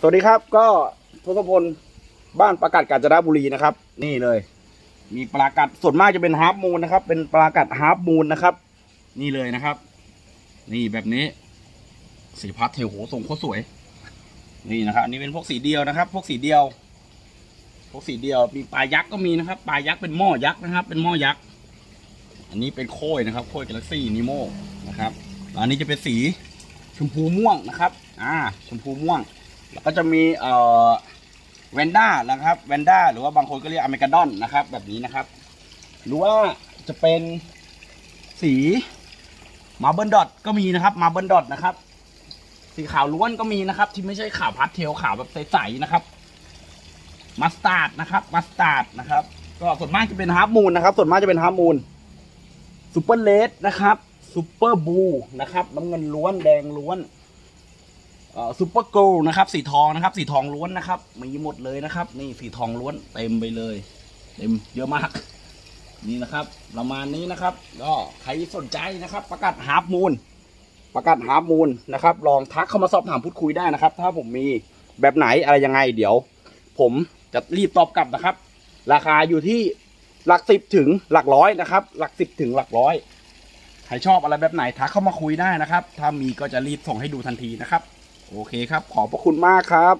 สวัสดีครับ ก็ทศพลบ้านประกาศกาญจนบุรีนะครับ นี่เลย มีปลากัดส่วนมากจะเป็นฮาร์ปมูนนะครับ เป็นปลากัดฮาร์ปมูนนะครับ นี่เลยนะครับ นี่แบบนี้ สีพัดเทลโหทรงโคตรสวย นี่นะครับ อันนี้เป็นพวกสีเดียวนะครับ พวกสีเดียว พวกสีเดียวมีปลายักษ์ก็มีนะครับปลายักษ์เป็นหม้อยักษ์นะครับ เป็นหม้อยักษ์อันนี้เป็นโค้ยนะครับโค้ยกาแล็กซี่นิโมนะครับอันนี้จะเป็นสีชมพูม่วงนะครับ อ่า ชมพูม่วง แล้วก็จะมีเอ่อแวนด้านะครับแวนด้าหรือว่าบางคนก็เรียกอเมริกาดอนนะครับ แบบนี้นะครับ หรือว่าจะเป็นสีมาเบิลดอทก็มีนะครับมาเบิลดอทนะครับ สีขาวล้วนก็มีนะครับ ที่ไม่ใช่ขาวพัดเทลขาวแบบใสๆนะครับมัสตาร์ดนะครับมัสตาร์ดนะครับ ก็ส่วนมากจะเป็นฮาร์ปมูนนะครับ ส่วนมากจะเป็นฮาร์ปมูนซูเปอร์เลดนะครับซูเปอร์บูนะครับน้ำเงินล้วนแดงล้วน ซูเปอร์โกลนะครับสีทองนะครับ สีทองล้วนนะครับ มีหมดเลยนะครับ นี่สีทองล้วนเต็มไปเลย เต็มเยอะมาก นี่นะครับ ประมาณนี้นะครับ ก็ใครสนใจนะครับ ประกาศฮาร์ปมูนประกาศฮาร์ปมูนนะครับ ลองทักเข้ามาสอบถามพูดคุยได้นะครับ ถ้าผมมีแบบไหนอะไรยังไง เดี๋ยว ผมจะรีบตอบกลับนะครับ ราคาอยู่ที่หลักสิบถึงหลักร้อยนะครับ หลักสิบถึงหลักร้อยใครชอบอะไรแบบไหนทักเข้ามาคุยได้นะครับ ถ้ามีก็จะรีบส่งให้ดูทันทีนะครับ โอเคครับ ขอบพระคุณมากครับ